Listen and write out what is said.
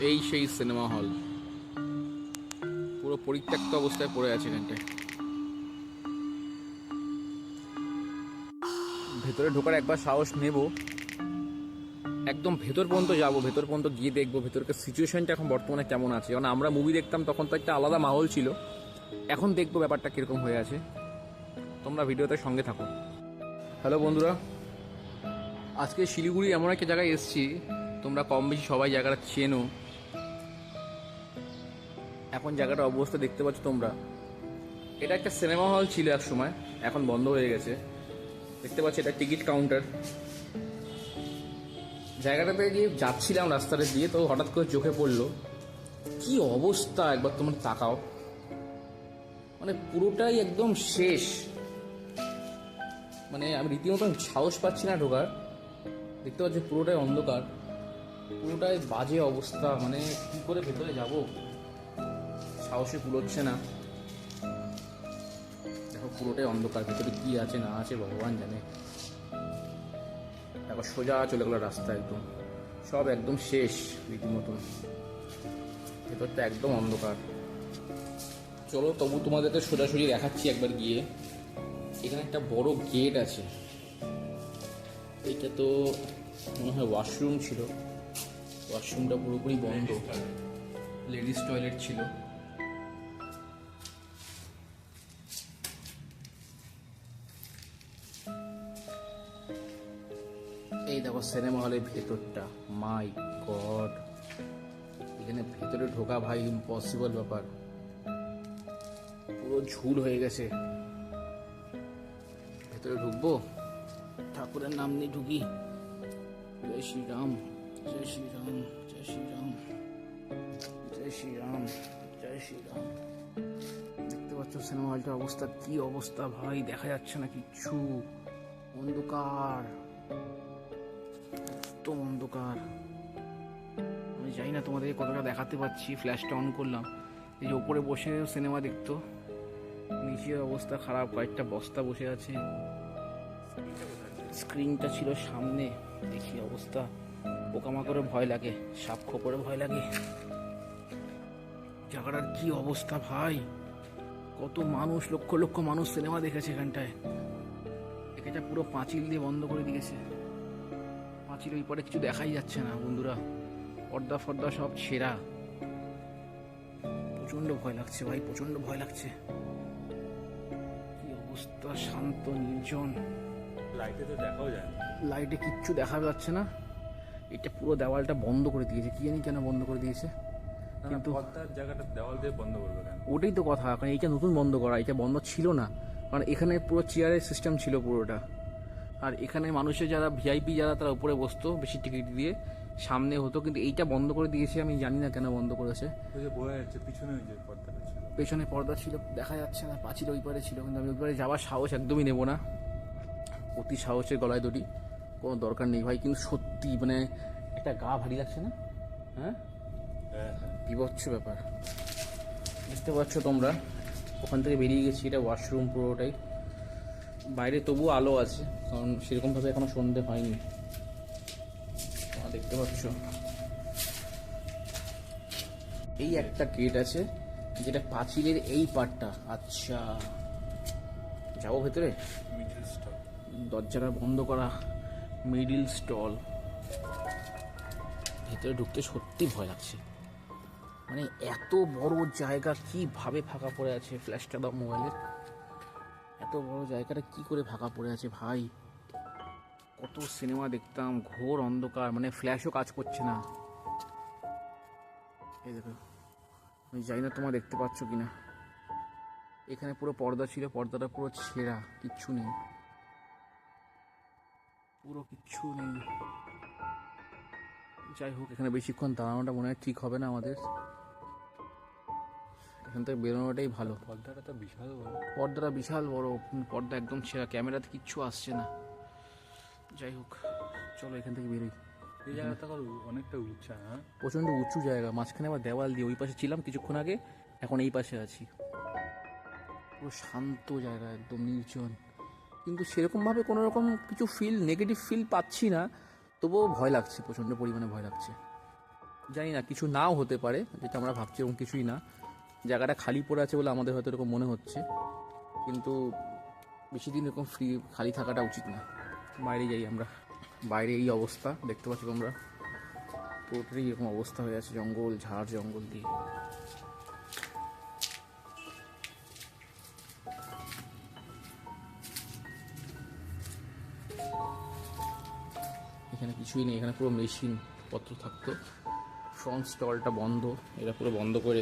এই সেই cinema hall. পুরো পরিত্যক্ত অবস্থায় পড়ে আছে এখানটায় ভেতরে ঢোকার একবার সাহস নেব। একদম ভেতর পর্যন্ত যাব, ভেতর পর্যন্ত গিয়ে দেখব, ভেতরকার সিচুয়েশনটা এখন বর্তমানে কেমন আছে। কারণ আমরা মুভি দেখতাম, তখন তো একটা আলাদা মাহল ছিল। এখন দেখব ব্যাপারটা কীরকম হয়ে আছে। তোমরা ভিডিওতে সঙ্গে থাকো। হ্যালো বন্ধুরা। আজকে শিলিগুড়ি এমন একটা জায়গায় এসেছি, তোমরা কম বেশি সবাই জায়গাটা চেনো। এখন জায়গাটার অবস্থা দেখতে পাচ্ছ তোমরা। এটা একটা সিনেমা হল ছিল এক সময়, এখন বন্ধ হয়ে গেছে। দেখতে পাচ্ছি এটা টিকিট কাউন্টার জায়গাটাতে গিয়ে যাচ্ছিলাম রাস্তাটা দিয়ে, তো হঠাৎ করে চোখে পড়ল, কি অবস্থা? একবার তোমার তাকাও। মানে পুরোটাই একদম শেষ। মানে আমি রীতিমতন সাহস পাচ্ছি না ঢোকার। দেখতে পাচ্ছি পুরোটাই অন্ধকার। পুরোটাই বাজে অবস্থা। মানে কি করে ভেতরে যাব? সাহসে কুলোচ্ছে না। দেখো পুরোটাই অন্ধকার, ভেতরে কি আছে না আছে ভগবান জানে। দেখো সোজা চলে গেলো রাস্তা একদম। সব একদম শেষ রীতিমতন ভেতরটা একদম অন্ধকার। চলো তবু তোমাদেরকে সোজাসুজি দেখাচ্ছি একবার গিয়ে। এখানে একটা বড় গেট আছে। এটা তো মনে হয় ওয়াশরুম ছিল। ওয়াশরুমটা পুরোপুরি বন্ধ। লেডিস টয়লেট ছিল। এই দেখো সিনেমা হলের ভেতরটা। মাই গড এখানে ভেতরে ঢোকা ভাই ইম্পসিবল ব্যাপার। পুরো ঝুল হয়ে গেছে। ভেতরে ঢুকবো? ঠাকুরের নাম নিয়ে ঢুকি। জয় শ্রীরাম জয় শ্রীরাম জয় শ্রীরাম জয় শ্রীরাম জয় শ্রীরাম। দেখতে পাচ্ছ সিনেমা হলটার অবস্থা, কি অবস্থা ভাই? দেখা যাচ্ছে না কিচ্ছু অন্ধকার। অন্ধকার। আমি জানি না তোমাদেরকে কতটা দেখাতে পাচ্ছি ফ্ল্যাশটা অন করলাম। এই যে ওপরে বসে সিনেমা দেখতো। নিচের অবস্থা খারাপ, কয়েকটা বস্তা বসে আছে। স্ক্রিনটা ছিল সামনে। দেখি অবস্থা। পোকামাকড়ে ভয় লাগে, সাপ খোপরে ভয় লাগে। জায়গাটার কি অবস্থা ভাই? কত মানুষ, লক্ষ লক্ষ মানুষ সিনেমা দেখেছে এখানটায়। এখানটা পুরো পাঁচিল দিয়ে বন্ধ করে দিয়েছে। পাঁচিল ওই পরে কিছু দেখাই যাচ্ছে না বন্ধুরা। পর্দা ফর্দা সব ছেঁড়া। প্রচণ্ড ভয় লাগছে ভাই প্রচণ্ড ভয় লাগছে। কি অবস্থা শান্ত নির্জন। লাইটে তো দেখাও যায় লাইটে কিচ্ছু দেখা যাচ্ছে না। এটা পুরো দেওয়ালটা বন্ধ করে দিয়েছে। কি জানি কেন বন্ধ করে দিয়েছে। কিন্তু জায়গাটা দেওয়াল দিয়ে বন্ধ করবে কেন? ওটাই তো কথা কারণ এইটা নতুন বন্ধ করা এটা বন্ধ ছিল না। কারণ এখানে পুরো চেয়ারের সিস্টেম ছিল পুরোটা। আর এখানে মানুষের যারা ভিআইপি যারা তারা উপরে বসতো বেশি টিকিট দিয়ে। সামনে হতো কিন্তু এইটা বন্ধ করে দিয়েছে আমি জানি না কেন বন্ধ করেছে। বোঝা যাচ্ছে পিছনে ওই যে পর্দাটা ছিল। পেছনে পর্দা ছিল দেখা যাচ্ছে না পাঁচিল ওই পারে ছিল কিন্তু আমি ওই পারে যাওয়ার সাহস একদমই নেব না। অতি সাহসের গলায় দড়ি কোনো দরকার নেই ভাই কিন্তু সত্যি মানে একটা গা ভারী লাগছে না? হ্যাঁ? হ্যাঁ হ্যাঁ। বিভৎস ব্যাপার। বুঝতে পারছ তোমরা? ওখান থেকে বেরিয়ে গেছি এটা ওয়াশরুম পুরোটাই। বাইরে তবু আলো আছে কারণ সেরকমভাবে এখনও সন্ধে হয়নি। দেখতে পাচ্ছ। এই একটা গেট আছে যেটা পাঁচিলের এই পার্টটা আচ্ছা। যাব ভেতরে? দরজাটা বন্ধ করা মিডিল স্টল ভেতরে ঢুকতে সত্যি ভয় লাগছে। মানে এত বড় জায়গা কীভাবে ফাঁকা পড়ে আছে? ফ্ল্যাশটা দাও মোবাইলের এত বড় জায়গাটা কি করে ফাঁকা পড়ে আছে ভাই? কত সিনেমা দেখতাম, ঘোর অন্ধকার মানে ফ্ল্যাশও কাজ করছে না। এই দেখো, আমি জানি না তোমরা দেখতে পাচ্ছ কি না এখানে পুরো পর্দা ছিল, পর্দাটা পুরো ছেঁড়া, কিচ্ছু নেই। পুরো কিচ্ছু নেই। যাই হোক, এখানে বেশিক্ষণ দাঁড়ানোটা মনে হয় ঠিক হবে না আমাদের। এখান থেকে বেরোনোটাই ভালো। পর্দাটা তো বিশাল বড়। পর্দাটা বিশাল বড় পর্দা একদম ছেঁড়া ক্যামেরাতে কিচ্ছু আসছে না। যাই হোক চলো এখান থেকে বেরোই। এই জায়গাটা অনেকটা উঁচা হ্যাঁ? প্রচণ্ড উঁচু জায়গা মাঝখানে আবার দেওয়াল দিয়ে ওই পাশে ছিলাম কিছুক্ষণ আগে এখন এই পাশে আছি। পুরো শান্ত জায়গা একদম নির্জন। কিন্তু সেরকমভাবে কোনো রকম কিছু ফিল নেগেটিভ ফিল পাচ্ছি না তবুও ভয় লাগছে প্রচণ্ড পরিমাণে ভয় লাগছে। জানি না কিছু নাও হতে পারে যেটা আমরা ভাবছি এবং কিছুই না। জায়গাটা খালি পড়ে আছে বলে আমাদের হয়তো এরকম মনে হচ্ছে। কিন্তু বেশি দিন এরকম ফ্রি খালি থাকাটা উচিত না। বাইরে যাই আমরা। বাইরে এই অবস্থা, দেখতে পাচ্ছ তোমরা। পুরোটাই এরকম অবস্থা হয়ে আছে, জঙ্গল, ঝাড় জঙ্গল দিয়ে। এখানে কিছুই নেই, এখানে পুরো মেশিন পত্র থাকতো। ফ্রন্ট স্টলটা বন্ধ, এটা পুরো বন্ধ করে